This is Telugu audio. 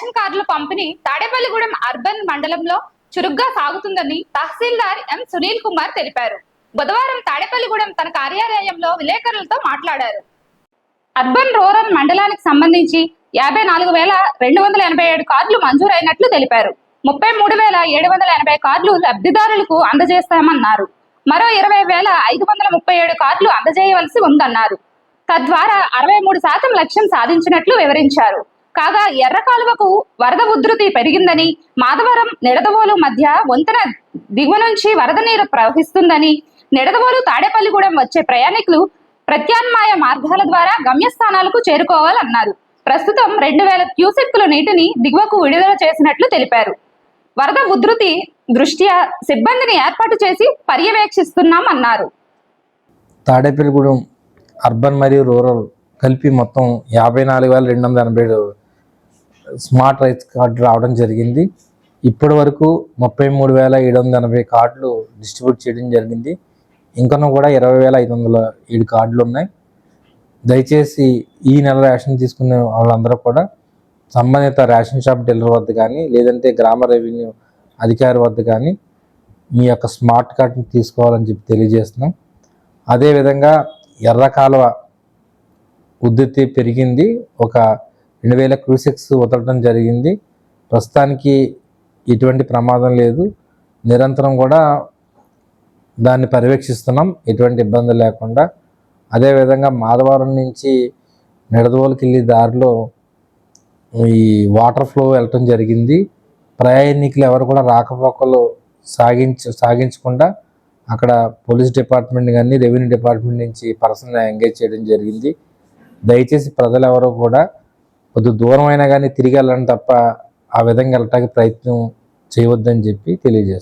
రేషన్ కార్డుల పంపిణీ తాడేపల్లిగూడెం అర్బన్ మండలంలో చురుగ్గా సాగుతుందని తహసీల్దార్ ఎం సునీల్ కుమార్ తెలిపారు. బుధవారం తాడేపల్లిగూడెం తన కార్యాలయంలో విలేకరులతో మాట్లాడారు. అర్బన్ రూరల్ మండలానికి సంబంధించి యాభై నాలుగు వేల రెండు వందల ఎనభై ఏడు కార్డులు మంజూరైనట్లు తెలిపారు. ముప్పై మూడు వేల ఏడు వందల ఎనభై కార్డులు లబ్ధిదారులకు అందజేస్తామన్నారు. మరో ఇరవై వేల ఐదు వందల ముప్పై ఏడు కార్డులు అందజేయవలసి ఉందన్నారు. తద్వారా అరవై మూడు శాతం లక్ష్యం సాధించినట్లు వివరించారు. కాగా ఎర్ర కాలువకు వరద ఉధృతి పెరిగిందని మాధవరం నిడదవోలు మధ్య వంతెన దిగువ నుంచి వరద నీరు ప్రవహిస్తుందని నిడదవోలు తాడేపల్లిగూడెం వచ్చే ప్రయాణికులు ప్రత్యామ్నాయ మార్గాల ద్వారా గమ్యస్థానాలకు చేరుకోవాలన్నారు. ప్రస్తుతం రెండు వేల క్యూసెక్కుల నీటిని దిగువకు విడుదల చేసినట్లు తెలిపారు. వరద ఉధృతి దృష్ట్యా సిబ్బందిని ఏర్పాటు చేసి పర్యవేక్షిస్తున్నామన్నారు. తాడేపల్లిగూడెం అర్బన్ మరియు రూరల్ కలిపి మొత్తం యాభై నాలుగు వేల రెండు వందల ఎనభై ఏడు స్మార్ట్ రైస్ కార్డు రావడం జరిగింది. ఇప్పటి వరకు ముప్పై మూడు వేల ఏడు వందల ఎనభై కార్డులు డిస్ట్రిబ్యూట్ చేయడం జరిగింది. ఇంకనూ కూడా ఇరవై వేల ఐదు వందల ఏడు కార్డులు ఉన్నాయి. దయచేసి ఈ నెల రేషన్ తీసుకునే వాళ్ళందరూ కూడా సంబంధిత రేషన్ షాప్ డీలర్ వద్ద కానీ లేదంటే గ్రామ రెవెన్యూ అధికారి వద్ద కానీ మీ యొక్క స్మార్ట్ కార్డ్ని తీసుకోవాలని చెప్పి తెలియజేస్తున్నాం. అదేవిధంగా ఎర్ర కాలువ ఉద్ధృతి పెరిగింది. ఒక రెండు వేల క్రూసెక్స్ వదలడం జరిగింది. ప్రస్తుతానికి ఎటువంటి ప్రమాదం లేదు. నిరంతరం కూడా దాన్ని పర్యవేక్షిస్తున్నాం. ఎటువంటి ఇబ్బంది లేకుండా. అదేవిధంగా మాధవరం నుంచి నిడదవోలుకి వెళ్ళే దారిలో ఈ వాటర్ ఫ్లో వెళ్ళటం జరిగింది. ప్రయాణికులు ఎవరు కూడా రాకపోకలు సాగించ సాగించకుండా అక్కడ పోలీస్ డిపార్ట్మెంట్ కానీ రెవెన్యూ డిపార్ట్మెంట్ నుంచి పర్సన్ ఎంగేజ్ చేయడం జరిగింది. దయచేసి ప్రజలు ఎవరు కూడా కొద్ది దూరం అయినా కానీ తిరిగి వెళ్ళండి తప్ప ఆ విధంగా వెళ్ళటానికి ప్రయత్నం చేయవద్దని చెప్పి తెలియజేస్తాను